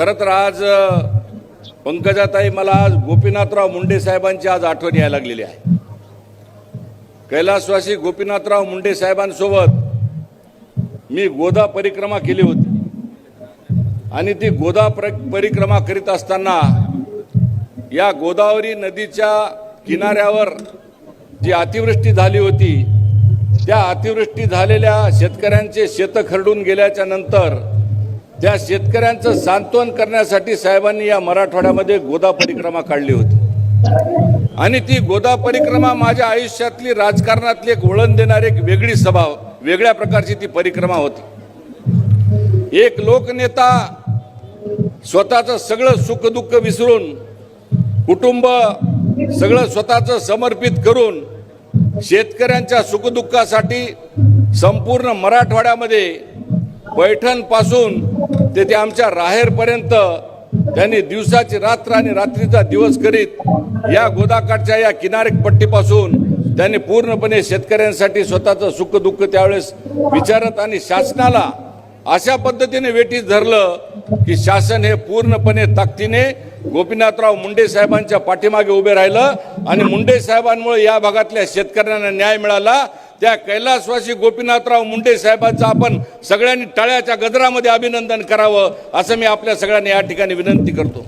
खरं तर आज पंकजाताई मला आज गोपीनाथराव मुंडे साहेबांची आज आठवण यायला लागलेली आहे. कैलासवासी गोपीनाथराव मुंडे साहेबांसोबत मी गोदा परिक्रमा केली होती. आणि ती गोदा पर- परिक्रमा करीत असताना या गोदावरी नदीच्या किनाऱ्यावर जी अतिवृष्टी झाली होती त्या अतिवृष्टी झालेल्या शेतकऱ्यांचे शेतं खरडून गेल्याच्यानंतर त्या शेतकऱ्यांचं सांत्वन करण्यासाठी साहेबांनी या मराठवाड्यामध्ये गोदा परिक्रमा काढली होती. आणि ती गोदा परिक्रमा माझ्या आयुष्यातली राजकारणातली एक वळण देणारी एक वेगळी सभा वेगळ्या प्रकारची ती परिक्रमा होती. एक लोकनेता स्वतःचं सगळं सुख दुःख विसरून कुटुंब सगळं स्वतःचं समर्पित करून शेतकऱ्यांच्या सुखदुःखासाठी संपूर्ण मराठवाड्यामध्ये पैठणपासून ते ते आमच्या राहेरपर्यंत त्यांनी दिवसाची रात्र आणि रात्रीचा दिवस करीत या गोदाकाठच्या या किनारपट्टीपासून त्यांनी पूर्णपणे शेतकऱ्यांसाठी स्वतःचं सुख दुःख त्यावेळेस विचारत आणि शासनाला अशा पद्धतीने वेठीस धरलं की शासन हे पूर्णपणे ताकदीने गोपीनाथराव मुंडे साहेबांच्या पाठीमागे उभे राहिलं आणि मुंडे साहेबांमुळे या भागातल्या शेतकऱ्यांना न्याय मिळाला. त्या कैलासवासी गोपीनाथराव मुंडे साहेबांचं आपण सगळ्यांनी टाळ्याच्या गजरामध्ये अभिनंदन करावं असं मी आपल्या सगळ्यांनी या ठिकाणी विनंती करतो.